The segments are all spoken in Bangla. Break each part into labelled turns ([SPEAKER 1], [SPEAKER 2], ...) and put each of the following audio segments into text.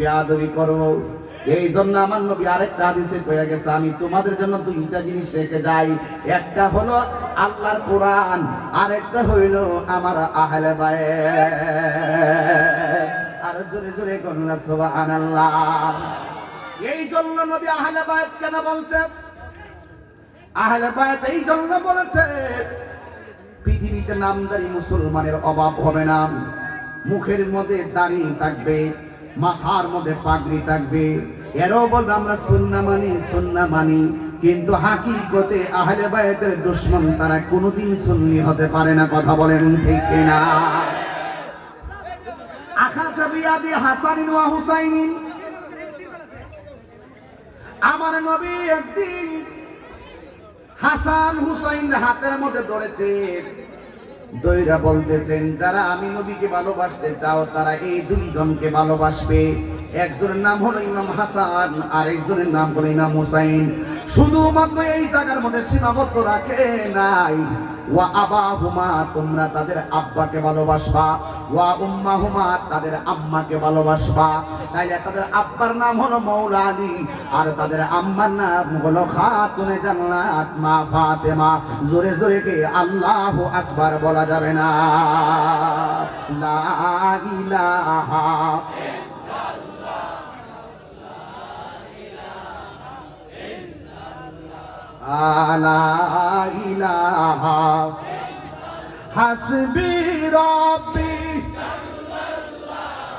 [SPEAKER 1] বেয়াদবি করব এই জন্য আমার নবী আরেকটা হাদিসে কয়ে গেছে, আমি তোমাদের জন্য দুইটা জিনিস রেখে যাই। একটা হলো আল্লাহর কোরআন, আরেকটা হইল আমার আহলে বায়ে আর জোরে জোরে করুন সুবহানাল্লাহ। এই জন্য নবী আহলে বায়াত কেন বলছে? আহলে বায়াত এই জন্য বলেছে, পৃথিবীতে নামদারি মুসলমানের অভাব হবে না। মুখের মধ্যে দাড়ি থাকবে মাথার মধ্যে পাগড়ি থাকবে। এরও বলবে আমরা সুন্না মানি সুন্না মানি। কিন্তু হাকিকতে আহলে বায়াতের দুশ্মন তারা কোনোদিন সুন্নি হতে পারে না, কথা বলেন ঠিক না আমার নবী একদিন হাসান হুসাইন হাতের মধ্যে ধরেছে। দইরা বলতেছেন, যারা আমি নবীকে ভালোবাসতে চাও, তারা এই দুইজনকে ভালোবাসবে। একজনের নাম হলো ইমাম হাসান, আর একজনের নাম হলো ইমাম হুসাইন। শুধুমাত্র এই জায়গার মধ্যে সীমাবদ্ধ রাখে নাই। ওয়া আবাহুমা, তোমরা তাদের আব্বাকে ভালোবাসবা। ওয়া উম্মাহুমা, তাদের আম্মাকে ভালোবাসবা। তাইলে তাদের আব্বার নাম হলো মৌলা আর তাদের আম্মার নাম হলো খাতুনে জান্নাত, মা ফাতেমা। জোরে জোরে কে, আল্লাহু আকবার বলা যাবে না। লা ইলাহা লা ইলাহা হাসবি রাব্বি।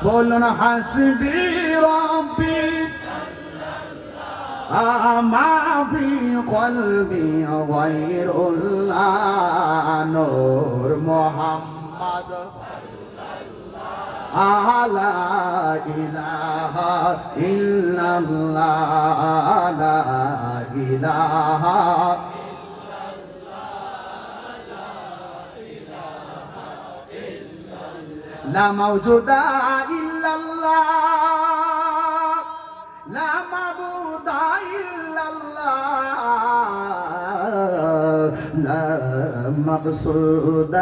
[SPEAKER 1] বলুন হাসবি রাব্বি। মা ফি কলবি গায়রুল্লাহ নূর মুহাম্মদ আলা ইলাহা ইল্লাল্লাহ ইলাহা لا موجود إلا الله. لا معبود إلا الله. لا مقصود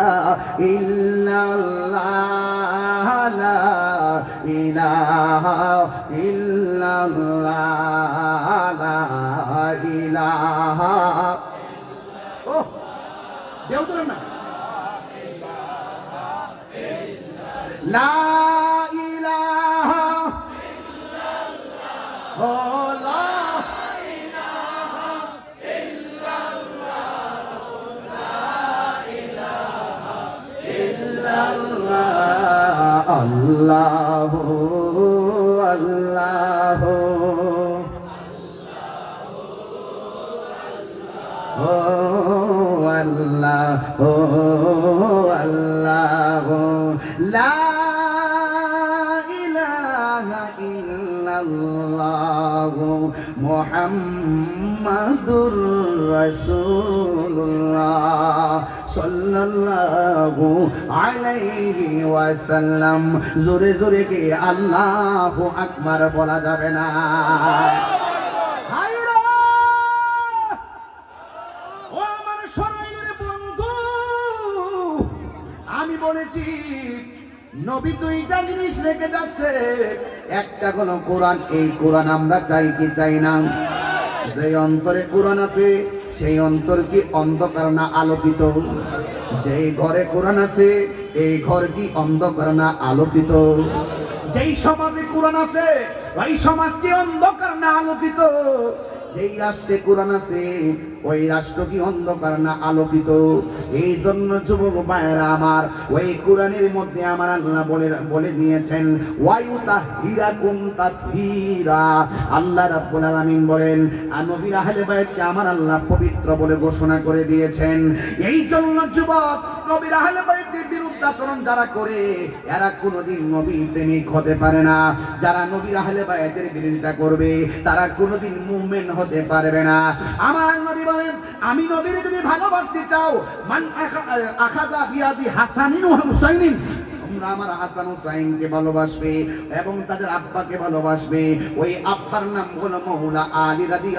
[SPEAKER 1] إلا الله. لا إله إلا الله. لا إله. Oh, dia লা ইলাহা ইল্লাল্লাহ আল্লাহ আল্লাহ ও আল্লাহ ও আল্লাহ লা alayhi wasallam জোরে জোরে কে আল্লাহু আকবার বলা যাবে না হায়রা! ও আমার সরাইলের বন্ধু আমি বলেছি নবী দুইটা জিনিস রেখে যাচ্ছে। একটা হলো কোরআন, এই কোরআন আমরা চাই কি চাই না? যে অন্তরে কোরআন আছে, সেই অন্তর কি অন্ধকার না আলোকিত? যেই ঘরে কোরআন আছে, এই ঘর কি অন্ধকার না আলোকিত? যেই সমাজে কোরআন আছে, ওই সমাজ কি অন্ধকার না আলোকিত? যেই রাষ্ট্রে কোরআন আছে, ওই রাষ্ট্র কি অন্ধকার না আলোকিত? এই জন্য যুবক ভাইয়েরা আমার, ওই কোরআনের মধ্যে আমার আল্লাহ বলে বলে দিয়েছেন ওয়ায়ুতা হীরা কুম তাথীরা আল্লাহ রাব্বুল আলামিন বলেন, আর নবীর আহলে বাইতকে আমার আল্লাহ পবিত্র বলে ঘোষণা করে দিয়েছেন। এই জন্য যুবক নবীর আহলে বাইতের বিরুদ্ধে আচরণ যারা করে, এরা কোনোদিন নবী প্রেমিক হতে পারে না। যারা নবীর আহলে বাইতের বিরোধিতা করবে, তারা কোনোদিন মুভমেন্ট হতে পারবে না। আমার নবী বলেন, আমি নবীর যদি ভালোবাসতে চাও, মান আখা- আখাযা বিয়াদি হাসানিন ওয়া হুসাইনিন। তোমরা আমার হাসান হুসাইনকে ভালোবাসবে এবং তাদের আব্বাকে ভালোবাসবে। ওই আব্বার নাম হলো মৌলা আলী রাদি